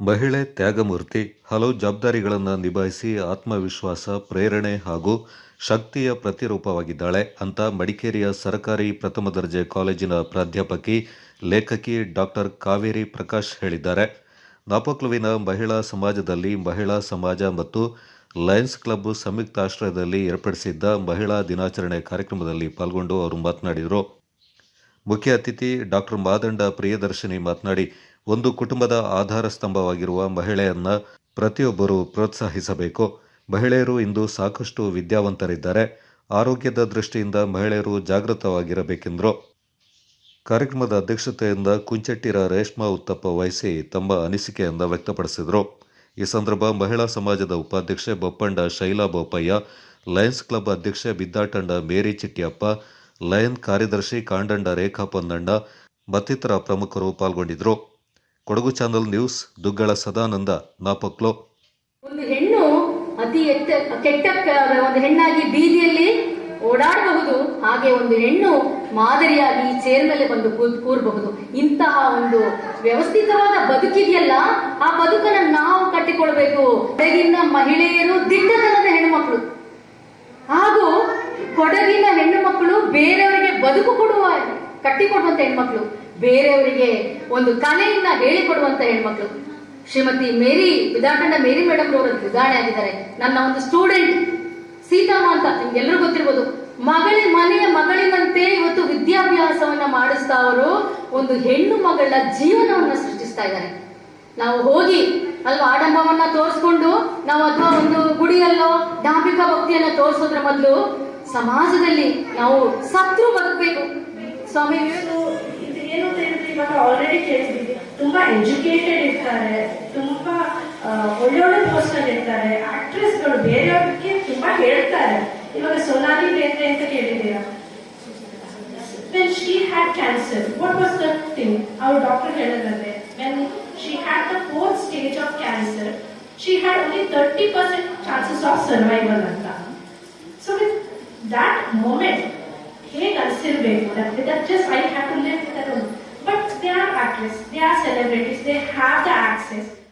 ಮಹಿಳೆ ತ್ಯಾಗಮೂರ್ತಿ ಹಲವು ಜವಾಬ್ದಾರಿಗಳನ್ನು ನಿಭಾಯಿಸಿ ಆತ್ಮವಿಶ್ವಾಸ, ಪ್ರೇರಣೆ ಹಾಗೂ ಶಕ್ತಿಯ ಪ್ರತಿರೂಪವಾಗಿದ್ದಾಳೆ ಅಂತ ಮಡಿಕೇರಿಯ ಸರ್ಕಾರಿ ಪ್ರಥಮ ದರ್ಜೆ ಕಾಲೇಜಿನ ಪ್ರಾಧ್ಯಾಪಕಿ, ಲೇಖಕಿ ಡಾಕ್ಟರ್ ಕಾವೇರಿ ಪ್ರಕಾಶ್ ಹೇಳಿದ್ದಾರೆ. ನಾಪಕ್ಲುವಿನ ಮಹಿಳಾ ಸಮಾಜದಲ್ಲಿ ಮಹಿಳಾ ಸಮಾಜ ಮತ್ತು ಲಯನ್ಸ್ ಕ್ಲಬ್ ಸಂಯುಕ್ತಾಶ್ರಯದಲ್ಲಿ ಏರ್ಪಡಿಸಿದ್ದ ಮಹಿಳಾ ದಿನಾಚರಣೆ ಕಾರ್ಯಕ್ರಮದಲ್ಲಿ ಪಾಲ್ಗೊಂಡು ಅವರು ಮಾತನಾಡಿದರು. ಮುಖ್ಯ ಅತಿಥಿ ಡಾಕ್ಟರ್ ಮಾದಂಡ ಪ್ರಿಯದರ್ಶಿನಿ ಮಾತನಾಡಿ ಒಂದು ಕುಟುಂಬದ ಆಧಾರ ಸ್ತಂಭವಾಗಿರುವ ಮಹಿಳೆಯನ್ನ ಪ್ರತಿಯೊಬ್ಬರೂ ಪ್ರೋತ್ಸಾಹಿಸಬೇಕು. ಮಹಿಳೆಯರು ಇಂದು ಸಾಕಷ್ಟು ವಿದ್ಯಾವಂತರಿದ್ದಾರೆ. ಆರೋಗ್ಯದ ದೃಷ್ಟಿಯಿಂದ ಮಹಿಳೆಯರು ಜಾಗೃತವಾಗಿರಬೇಕೆಂದರು. ಕಾರ್ಯಕ್ರಮದ ಅಧ್ಯಕ್ಷತೆಯಿಂದ ಕುಂಚೆಟ್ಟಿರ ರೇಷ್ಮಾ ಉತ್ತಪ್ಪ ವಹಿಸಿ ತಮ್ಮ ಅನಿಸಿಕೆಯನ್ನು ವ್ಯಕ್ತಪಡಿಸಿದರು. ಈ ಸಂದರ್ಭ ಮಹಿಳಾ ಸಮಾಜದ ಉಪಾಧ್ಯಕ್ಷೆ ಬೊಪ್ಪಂಡ ಶೈಲಾ ಬೋಪಯ್ಯ, ಲಯನ್ಸ್ ಕ್ಲಬ್ ಅಧ್ಯಕ್ಷೆ ಬಿದ್ದಾಟಂಡ ಮೇರಿ ಚಿಟ್ಟಿಯಪ್ಪ ಲಯನ್ ಕಾರ್ಯದರ್ಶಿ ಕಾಂಡಂಡ ರೇಖಾ ಪೊನ್ನಣ್ಣ ಮತ್ತಿತರ ಪ್ರಮುಖರು ಪಾಲ್ಗೊಂಡಿದ್ದರು ಕೊಡಗು ಚಾನಲ್ ನ್ಯೂಸ್, ದುಗ್ಗಳ ಸದಾನಂದ, ನಾಪಕ್ಲೋ. ಒಂದು ಹೆಣ್ಣು ಅತಿ ಎತ್ತ, ಕೆಟ್ಟ ಒಂದು ಹೆಣ್ಣಾಗಿ ಬೀದಿಯಲ್ಲಿ ಓಡಾಡಬಹುದು, ಹಾಗೆ ಒಂದು ಹೆಣ್ಣು ಮಾದರಿಯಾಗಿ ಚೇರ್ ಮೇಲೆ ಬಂದು ಕೂರಬಹುದು. ಇಂತಹ ಒಂದು ವ್ಯವಸ್ಥಿತವಾದ ಬದುಕಿದೆಯಲ್ಲ ಆ ಬದುಕನ್ನ ನಾವು ಕಟ್ಟಿಕೊಳ್ಬೇಕು. ಕೊಡಗಿನ ಮಹಿಳೆಯರು ದಿಟ್ಟತನದ ಹೆಣ್ಣುಮಕ್ಕಳು ಹಾಗೂ ಕೊಡಗಿನ ಹೆಣ್ಣು ಮಕ್ಕಳು ಬೇರೆಯವರಿಗೆ ಬದುಕು ಕೊಡುವ ಕಟ್ಟಿಕೊಡುವಂತ ಹೆಣ್ಮಕ್ಳು, ಬೇರೆಯವರಿಗೆ ಒಂದು ಕಲೆಯನ್ನ ಹೇಳಿಕೊಡುವಂತ ಹೆಣ್ಮಕ್ಳು. ಶ್ರೀಮತಿ ಮೇರಿ ವಿಧಾಟಂಡ ಮೇರಿ ಮೇಡಮ್ ಅವರು ಉದಾಹರಣೆ ಆಗಿದ್ದಾರೆ. ನನ್ನ ಒಂದು ಸ್ಟೂಡೆಂಟ್, ಸೀತಮ್ಮ ಅಂತ ನಿಮ್ಗೆಲ್ಲರೂ ಗೊತ್ತಿರ್ಬೋದು, ಮಗಳ ಮನೆಯ ಮಗಳಿನಂತೆ ಇವತ್ತು ವಿದ್ಯಾಭ್ಯಾಸವನ್ನ ಮಾಡಿಸ್ತಾ ಅವರು ಒಂದು ಹೆಣ್ಣು ಮಗಳ ಜೀವನವನ್ನ ಸೃಷ್ಟಿಸ್ತಾ ಇದ್ದಾರೆ. ನಾವು ಹೋಗಿ ಅಲ್ವಾ ಆಡಂಬವನ್ನ ತೋರಿಸ್ಕೊಂಡು, ನಾವು ಅಥವಾ ಒಂದು ಗುಡಿಯಲ್ಲೋ ಧಾರ್ಮಿಕ ಭಕ್ತಿಯನ್ನ ತೋರಿಸೋದ್ರ ಮೊದಲು ಸಮಾಜದಲ್ಲಿ ನಾವು ಸತ್ರು ಬದುಕಬೇಕು ಸ್ವಾಮಿ ಸೊ ಇದು ಏನು ಅಂತ ಹೇಳಿದ್ರೆ ಇವಾಗ ಆಲ್ರೆಡಿ ಕೇಳಿದ್ವಿ ತುಂಬಾ ಎಜುಕೇಟೆಡ್ ಇರ್ತಾರೆ ತುಂಬಾ ಆ, ಒಳ್ಳೆ ಒಳ್ಳೆ ಪೋಸ್ಟ್ ಅಲ್ಲಿ ಇರ್ತಾರೆ ಆಕ್ಟ್ರೆಸ್ಗಳು ಬೇರೆಯವ್ರಿಗೆ ತುಂಬಾ ಹೇಳ್ತಾರೆ ಇವಾಗ ಸೋನಾಲಿ ಬೇಂದ್ರೆ ಅಂತ ಕೇಳಿದ್ದೀರಾ when she had cancer what was the thing our doctor ಹೇಳಿದ್ರೆ when she had the fourth stage of cancer she had only 30% chances of survival ಅಂತ so with that moment hate and still make them. That just I have to live with that. But they are artists, they are celebrities, they have the access.